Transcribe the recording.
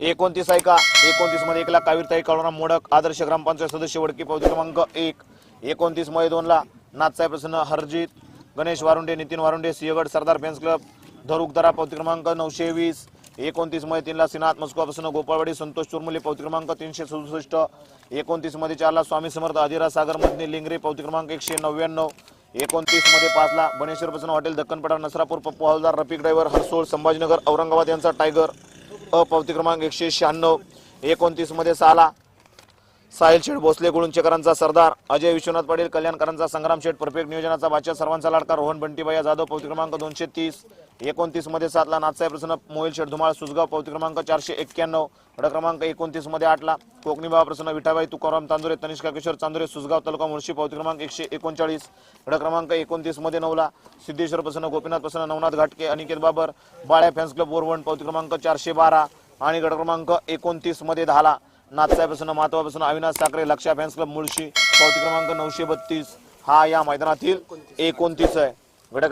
एकोणतीस ऐका. एकोणतीसमध्ये एक लाख कावीरताई काळोना मोडक आदर्श ग्रामपंचायत सदस्य वडकी पावती क्रमांक एक. एकोणतीसमध्ये दोन ला नाथसाहेब प्रसन्न हरजित गणेश वारुंडे नितीन वारुंडे सिंहगड सरदार फॅन्स क्लब धरुकदरा पावती क्रमांक नऊशे वीस. एकोणतीसमध्ये तीनला सिनाथ मस्को प्रसन्न गोपाळवाडी संतोष चुरमुले पावती क्रमांक तीनशे सदुसष्ट. एकोणतीसमध्ये चारला स्वामी समर्थ अधिरा सागर मधने लिंगरे पावती क्रमांक एकशे नव्याण्णव. एकोणतीसमध्ये पाचला बनेश्वर प्रसन्न हॉटेल दक्कनपटा नसरापूर पप्पू हवालदार रफिक ड्रायव्हर हरसोळ संभाजीनगर औरंगाबाद यांचा टायगर अ पावती क्रमांक एकशे शहाण्णव. एकोणतीसमध्ये सहाला साहिल शेठ भोसले गुळुंचेकरांचा सरदार अजय विश्वनाथ पाटील कल्याणकरांचा संग्राम शेठ परफेक्ट नियोजनाचा बादशाह सर्वांचा लाडका रोहन बंटीबाया जाधव पावती क्रमांक दोनशे तीस एकोणतीसमध्ये सातला नाथसाहेब प्रसन्न मोहिल शेठ धुमाळ सुजगाव पावती क्रमांक चारशे एक्क्याण्णव गड क्रमांक एकोणतीसमध्ये आठला कोकणी बाबा प्रसन्न विठाबाई तुकाराम तांदुरे तनिष्का किशोर चांदुरे सुजगाव तालुका मुळशी पावती क्रमांक एकशे एकोणचाळीस गड क्रमांक एकोणतीसमध्ये नवला सिद्धेश्वर प्रसन्न गोपीनाथ प्रसन्न नवनाथ घाटके अनिकेत बाबर बाळ्या फॅन्स क्लब बोरवण पावती क्रमांक चारशे बारा आणि गड क्रमांक एकोणतीसमध्ये दहाला. नाथसाहेब महात्मापासून अविनाश साखरे लक्षा फॅन्स क्लब मुळशी पावती क्रमांक नऊशे बत्तीस. हा या मैदानातील एकोणतीस आहे. गड